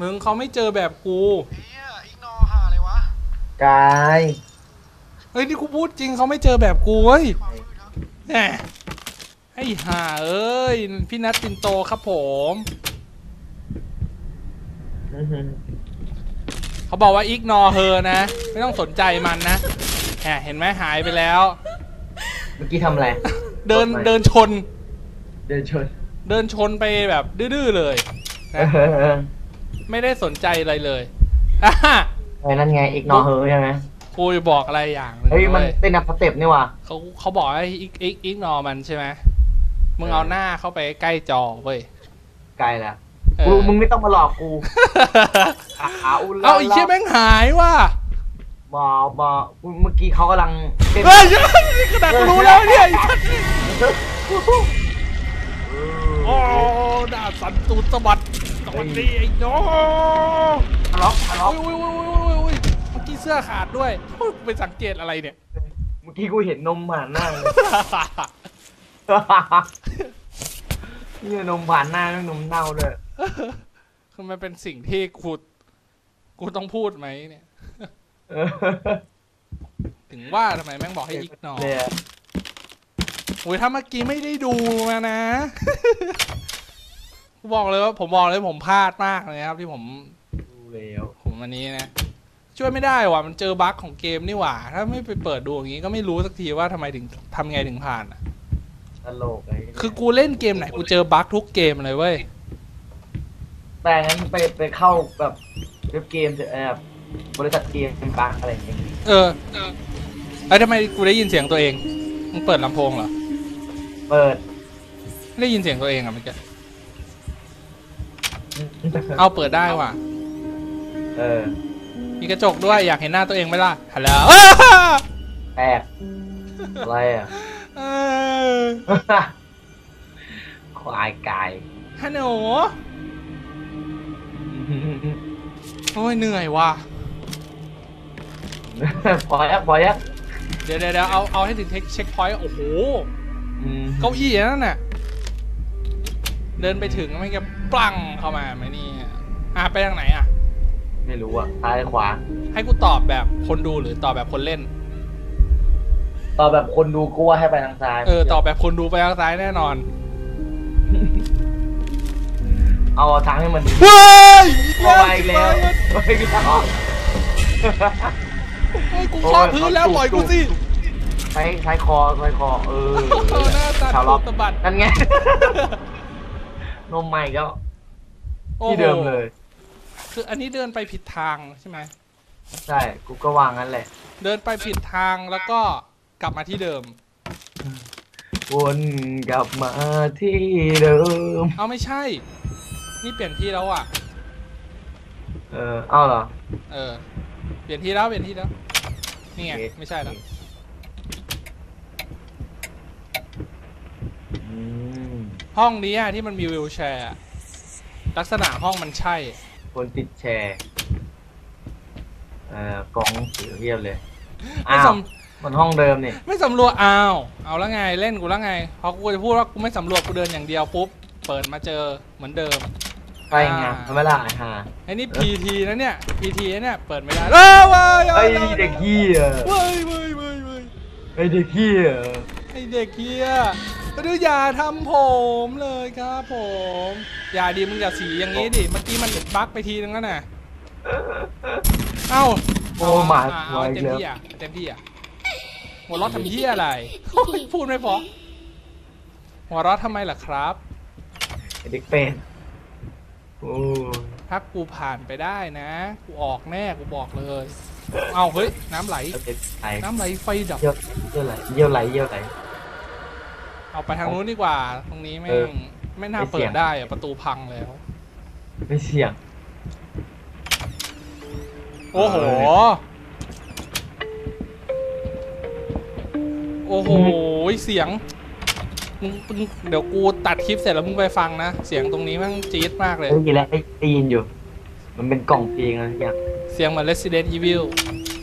มึงเขาไม่เจอแบบกูเฮียอีกนอหาอะไรวะกายเฮ้ยนี่กูพูดจริงเขาไม่เจอแบบกูเฮ้ยความมืดครับแหมไอ้ห่าเอ้ยพี่นัทตินโตครับผม อื้อหือเขาบอกว่าอิกนอเฮอนะ ไม่ต้องสนใจมันนะแหมเห็นไหมหายไปแล้ว เมื่อกี้ทำอะไร เดินกดไหมเดินชน เดินชนเดินชนไปแบบดื้อๆเลยเอนะ อ ไม่ได้สนใจอะไรเลยอะไอ้นั่นไงอีกนอเฮอใช่ไหมกูจะบอกอะไรอย่างหนึงเฮ้ยมันเว้ยเต้นนับสเต็ปนี่ว่ะเขาเขาบอกให้อิกอิกอิกนอมันใช่ไหมมึงเออเอาหน้าเข้าไปใกล้จอเว้ยไกลแล้วเออกูมึงไม่ต้องมาหลอกกูขาอุลเอาไอ้เชี่ยแม่งหายว่ะบอบอกูเมื่อกี้เขากำลังเต้นเฮ้ยนี่ขนาดกูรู้แล้วเนี่ยไอ้สัสโอ้หน้าสันตูดสะบัด สวัสดีไอ้น้องทะเลาะทะโอ้เลาะยโอ้ยโอ้ยโอ้ยโอ้ยเมื่อกี้เสื้อขาดด้วยโอ้ยไปสังเกตอะไรเนี่ย เมื่อกี้กูเห็นนมผ่านหน้าเลย เนี่ยนมผ่านหน้าแม่งนมเน่าเลยคือมันเป็นสิ่งที่กูกูต้องพูดไหมเนี่ย เออถึงว่าทำไมแม่งบอกให้อิกนอเนี่ยโอ้ยถ้าเมื่อกี้ไม่ได้ดูมานะกู บอกเลยว่าผมบอกเลยผมพลาดมากเลยครับ ที่ผมดูแล้วผมอันนี้นะ ช่วยไม่ได้ว่ะมันเจอบั๊กของเกมนี่หว่า ถ้าไม่ไปเปิดดูอย่างนี้ก็ไม่รู้สักทีว่าทำไมถึงทำไงถึงผ่านอะตลกไอ้คือกูเล่นเกมไหนกูเจอบั๊กทุกเกมเลยเว้ยแต่งั้นไปไปเข้าแบบเว็บเกมเถอะแอบบริษัทเกมเป็นบักอะไรอย่างเงี้ยเออไอ้ยทำไมกูได้ยินเสียงตัวเองมึงเปิดลำโพงเหรอเปิดไม่ได้ยินเสียงตัวเองอะเมื่อกี้ เอาเปิดได้ว่ะ เออ มีกระจกด้วยอยากเห็นหน้าตัวเองไหมล่ะฮัลโหลแปลกอะไรอะเออควายกายฮัลโหลโอ้ยเหนื่อยว่ะ พอยักพอยักเดี๋ยวเดี๋ยวเดี๋ยวเอาเอาให้ถึงเทคเช็คพอยต์โอ้โหอืมเก้าอี้นั่นน่ะ เดินไปถึงไม่ก็ปลังเข้ามาไหมนี่อะไปทางไหนอะ ไม่รู้อะซ้ายขวา ให้กูตอบแบบคนดูหรือตอบแบบคนเล่น ตอนแบบคนดูกูว่าให้ไปทางซ้ายเออตอบแบบคนดูไปทางซ้ายแน่นอน เอาทางให้มันเฮ้ยเอาไปอีกแล้วเอาไปอีกแล้วเฮ้ยกูครอบพื้นแล้วปล่อยกูสิใช้ใช้คอใช้คอ เออเอาหน้าตาชาวล็อกตะบัดนั่นไง นมใหม่ก็โอ้โหที่เดิมเลย คืออันนี้เดินไปผิดทางใช่ไหมใช่กูก็วางงั้นแหละ เดินไปผิดทางแล้วก็กลับมาที่เดิม วนกลับมาที่เดิม เอาไม่ใช่ นี่เปลี่ยนที่แล้วอะ เออเอาเหรอ เออ เปลี่ยนที่แล้วเปลี่ยนที่แล้ว นี่ไงโอเคไม่ใช่แล้ว อืม ห้องนี้อะที่มันมีวิวแชร์อะลักษณะห้องมันใช่ คนติดแชร์เอ่อกล่องหนังสือเรียบเลยไม่อ้าวสมันห้องเดิมนี่ำไม่สำรวจอ้าวเอาแล้วไงเล่นกูแล้วไงพอกูจะพูดว่ากูไม่สำรวจกูเดินอย่างเดียวปุ๊บเปิดมาเจอเหมือนเดิมไปไงทำไมล่ะไอ้ห่าไอ้นี่ PT นะเนี่ย PT นะเนี่ยเปิดไม่ได้เอ้ยเว้ยไอ้เว้ยเด็กเหี้ยเว้ยเว้ยเว้ยเว้ยไอ้เด็กเหี้ยไอเด็กเฮีย ดูอย่าทำผมเลยครับผม อย่าดีมึงอย่าสีอย่างนี้ดิ เมื่อกี้มันบั๊กไปทีนึงแล้วน่ะ เอ้าโอ้หมาเอหัวเอาอีเต็กมแล้วที่อะเต็มที่อะหัวเราะทำเฮียอะไรโอ้ยพูดไม่พอหัวเราะทำไมล่ะครับไอ้เด็กเป็นโอ้ถ้ากูผ่านไปได้นะ กูออกแน่กูบอกเลย เอาเฮ้ย น้ำไหลเอาเด็กไหลน้ำไหลไฟดับเยี่ยวเยี่ยวไหล เยี่ยวไหล เยี่ยวไหล เอาไปทางนู้นดีกว่า ตรงนี้แม่เอองไม่น่าไม่เสี่เปิยดงได้อะประตูพังแล้ว ไม่เสี่ยง โอ้โหเอโอ้โห เสียงมึงมึงเดี๋ยวกูตัดคลิปเสร็จแล้วมึงไปฟังนะ เสียงตรงนี้แมันจี๊ดมากเลยได้ยินแล้วได้ยินอยู่ มันเป็นกล่องเพลงอะไรอย่าง เสียงเหมือน Resident Evil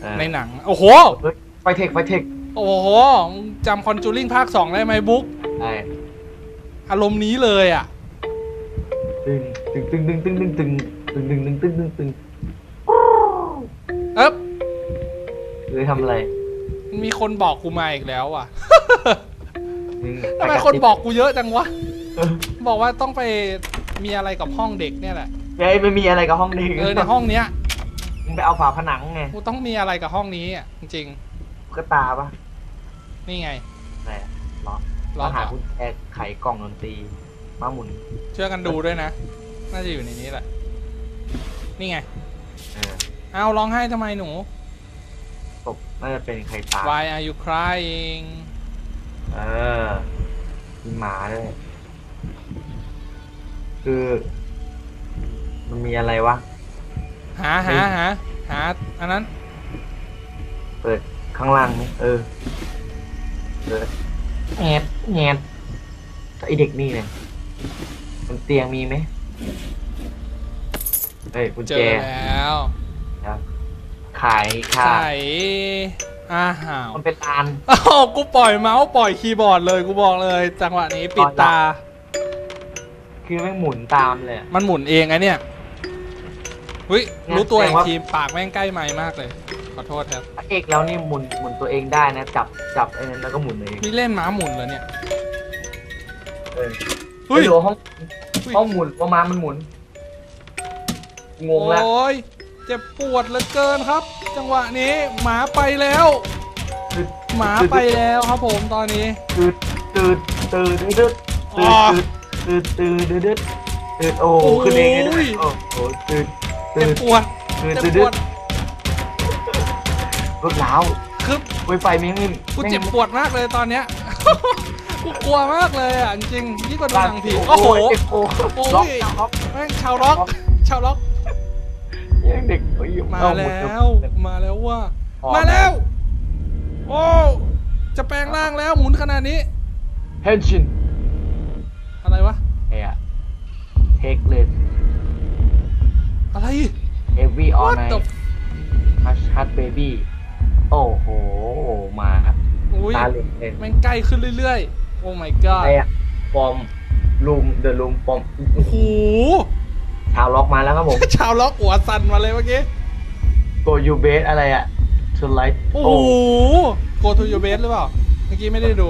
เออในหนัง โอ้โหเฮ้ยไฟเทค ไฟเทค โอ้โหมึงจำคอนจูริงภาค2ได้ไหมบุ๊กใช่อารมณ์นี้เลยอะ ตึงตึงตึงตึงตึงตึงตึงตึงตึงตึงตึงตึงตึงเอ๊บหรือทำอะไรมันมีคนบอกกูมาอีกแล้วอะมึงทำไมคนบอกกูเยอะจังวะ บอกว่าต้องไปมีอะไรกับห้องเด็กเนี่ยแหละ เฮ้ยไม่มีอะไรกับห้องนี้เออในห้องเนี้ยมึงไปเอาฝาผนังไง กูต้องมีอะไรกับห้องนี้อะจริง ตุ๊กตาปะนี่ไงอะไรอะล็อกล็อหาเหรอกุญแจไขกล่องดนตรีมาหมุนช่วยกันดูด้วยนะ น่าจะอยู่ในนี้แหละ นี่ไง เออเอาร้องไห้ทำไมหนู ศพน่าจะเป็นใครตาย Why are you crying เออมีหมาด้วย คือ มันมีอะไรวะ หาหาหาหาอันนั้น เปิด ข้างล่างนี่เออเปิดแงบแงบไอเด็กนี่เนี่ยบนเตียงมีไหมเฮ้ยกุญเจแจอแล้วครับขายค่ะใส่อาหาวมันเป็นลาน อ้าวกูปล่อยเมาส์ปล่อยคีย์บอร์ดเลยกูบอกเลย จังหวะนี้ปิดตา คือไม่งหมุนตามเลยอะ มันหมุนเองไงเนี่ยหุ้ยงั้นรู้ตัวแสดอีงกว่าทีปากแม่งใกล้ไม้มากเลย ขอโทษครับพระเอกแล้วนี่หมุนหมุนตัวเองได้นะ จับจับไอ้นั้นแล้วก็หมุนเองนี่เล่นม้าหมุนเหรอเนี่ยเออเฮ้ย ไม่รู้ว่าห้องเฮ้ย ห้องหมุนว่าม้ามันหมุนงงแล้วโอ้ยเจ็บปวดเหลือเกินครับ จังหวะนี้หมาไปแล้วหมาไปแล้วครับผมตอนนี้ ตืดตืดตืดตืดอ๋ตือดตืดตืดตืดตืดตืดโอ้โหโอ้ย ขึ้นเองเลยด้วยโอ้โหตืดตืเจ็บดปวดตืดเจ็บตืปดวด รถล้าวคือไวไฟแม่งกูเจ็บปวดมากเลยตอนเนี้ยกูกลัวมากเลยอะจริงๆยิ่งกว่าดูหนังผีโอ้โหโอ้โหโอ้ยล็อกล็อกแม่งชาวล็อกชาวล็อกยังเด็กเอ้ยมาเอหแล้ดวมาแล้วว่าพอมาแล้ว โอ้จะแปลงร่างแล้วหมุนขนาดนี้เฮนชินอะไรวะเฮ้ยเทคเลยอะไร every all What the night hush hush baby โอ้โห มาครับอุ้ยตาเหลือกเลยแม่งใกล้ขึ้นเรื่อยๆ โอ้ my god อะไรอะฟอร์มลูมเดอะลูมฟอร์มโอ้โหชาวล็อกมาแล้วครับผม ชาวล็อกหัวสั่นมาเลยเมื่อกี้ go you base อะไรอะ to light โอ้โห go to your bed หรือเปล่า เมื่อกี้ไม่ได้ดู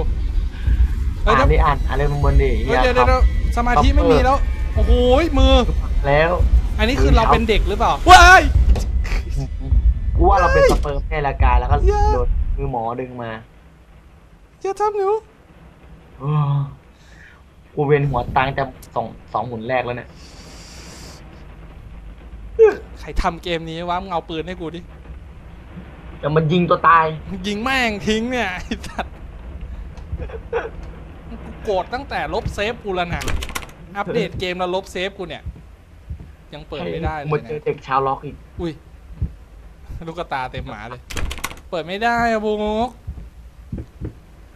เฮ้ยอ่านเดี๋ยวนี่อ่านอะไรมึงบนดิเฮ้ยหี้เดี๋ยวเดี๋ยวขับเดี๋ยวสมาธิไม่มีแล้ว โอ้โหมือ แล้ว อันนี้คือเราเป็นเด็กหรือเปล่าว้าย กูว่าเราเป็นสเปิร์มในรายการแล้วก็อย่าโดนมือหมอดึงมาอย่าทำหนูโอ้กูเวียนหัวตังแต่สองสองหมุนแรกแล้วเนี่ย ใครทำเกมนี้วะมึงเอาปืนให้กูดิแต่มันยิงตัวตาย ยิงแม่งทิ้งเนี่ยไอ้สัตว์กูโกรธตั้งแต่ลบเซฟกูแล้วนะอัปเดตเกมแล้วลบเซฟกูเนี่ย ยังเปิดไม่ได้เลมันยเจอนะเด็กชาวล็อกอีก อุ้ย ลูกกระตาเต็มหมาเลย เปิดไม่ได้อะบุ๊ก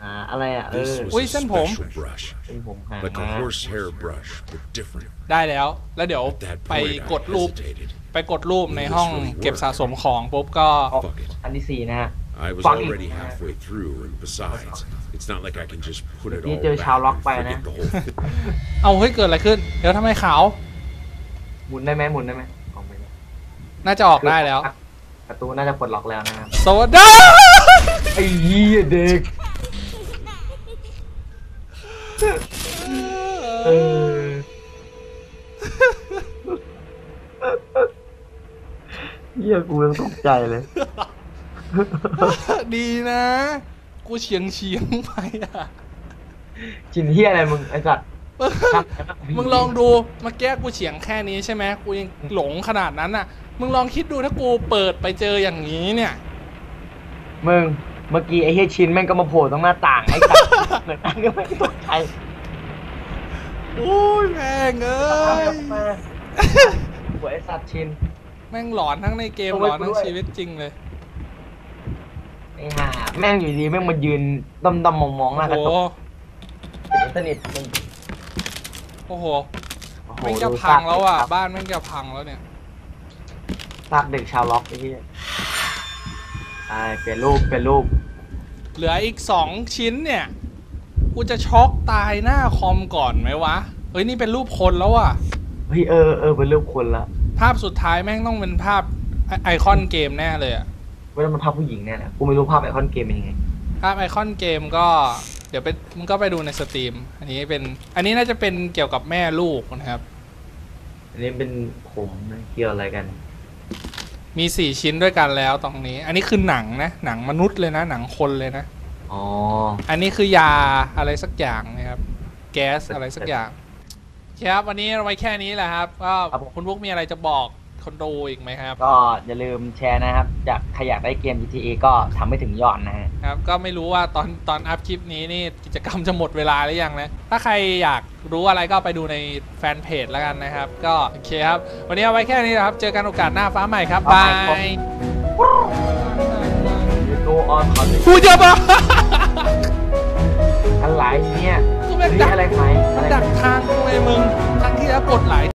อ่าอะไรอะเออ This was Ui, a sân phổm. special brush, เป็นผมหา like a horsehair brush, but different. ได้แล้ว แล้วเดี๋ยว At that ไป point, กด I รูป hesitated. ไปกดรูปในห้องเก็บสะสมของปุ๊บก็ Fuck it. อันที่สี่นะฮะ I was Fuck it. already halfway through, and besides, it's not like I can just put it Đi all chơi back Sherlock and vậy forget nè. the whole thing. เอาเฮ้ยเกิดอะไรขึ้น เดี๋ยวทำไมขาว หมุนได้ไหมหมุนได้ไหมออกไปเลยน่าจะออกได้แล้ว ประตูน่าจะปลดล็อกแล้วนะครับสวัสดีไอ้เหี้ยเด็กเออเหี้ยกูยังตกใจเลย ดีนะ กูเฉียงเฉียงๆไปอะจินเหี้ยอะไรมึงไอ้สัตว์ มึงลองดูเมื่อกี้กูเฉียงแค่นี้ใช่ไหมกูยังหลงขนาดนั้นอะ มึงลองคิดดูถ้ากูเปิดไปเจออย่างนี้เนี่ย มึงเมื่อกี้ไอ้เฮียชินแม่งก็มาโผล่ตรงหน้าต่างไอ้สัตว์เหมือนนั่งก็ไม่ตกใจโอ้ยแม่งเอ้ยมาหัวไอ้สัตว์ชิน แม่งหลอนทั้งในเกมเอาหไว้ลอนทั้งด้วยชีวิตจริงเลยไอ้ห่าแม่งอยู่ดีแม่งมายืนดำดำมองมองๆหน้ากระโอ้จโหกเป็นสนิทมึงโอ้โหโอ้โหแม่งจะดูพังแล้วอะซากบ้านแม่งจะพังแล้วเนี่ย ซากเด็กชาวล็อกไอ้เหี้ยไอ้เปลี่ยนรูปเปลี่ยนรูปเหลืออีกสองชิ้นเนี่ย กูจะช็อกตายหน้าคอมก่อนไหมวะ เฮ้ย นี่เป็นรูปคนแล้วอะ เฮ้ยเออเออเป็นรูปคนละ ภาพสุดท้ายแม่งต้องเป็นภาพไอไอคอนเกมแน่เลยอะเวลามันภาพผู้หญิงเนี่ยแหละกูไม่รู้ภาพไอคอนเกมเป็นยังไง ภาพไอคอนเกมก็ เดี๋ยวไปมึงก็ไปดูในสตรีม อันนี้เป็น อันนี้น่าจะเป็นเกี่ยวกับแม่ลูกนะครับ อันนี้เป็นผมนะเกี่ยวอะไรกัน มีสี่ชิ้นด้วยกันแล้วตรงนี้ อันนี้คือหนังนะ หนังมนุษย์เลยนะ หนังคนเลยนะ อ๋อ อันนี้คือยาอะไรสักอย่างนะครับ แก๊สอะไรสักอย่างโอเคครับวันนี้เราไว้แค่นี้แหละครับก็คุณพวกมีอะไรจะบอกคนดูอีกไหมครับ ก็อย่าลืมแชร์นะครับ จากใครอยากได้เกม GTA ก็ทำให้ถึงยอดนะฮะ ครับก็ไม่รู้ว่าตอนตอนอัพคลิปนี้นี่กิจกรรมจะหมดเวลาหรือยังนะ ถ้าใครอยาก รู้อะไรก็ไปดูในแฟนเพจแล้วกันนะครับ ก็โอเคครับ วันนี้เอาไว้แค่นี้นะครับ เจอกันโอกาสหน้าฟ้าใหม่ครับบาย go on ขอดูกูจะบ้าอะไรเนี่ยกูไม่ดักอะไรไหมอะไร ดักทางกูเลยมึง ทางที่แล้วกดไหล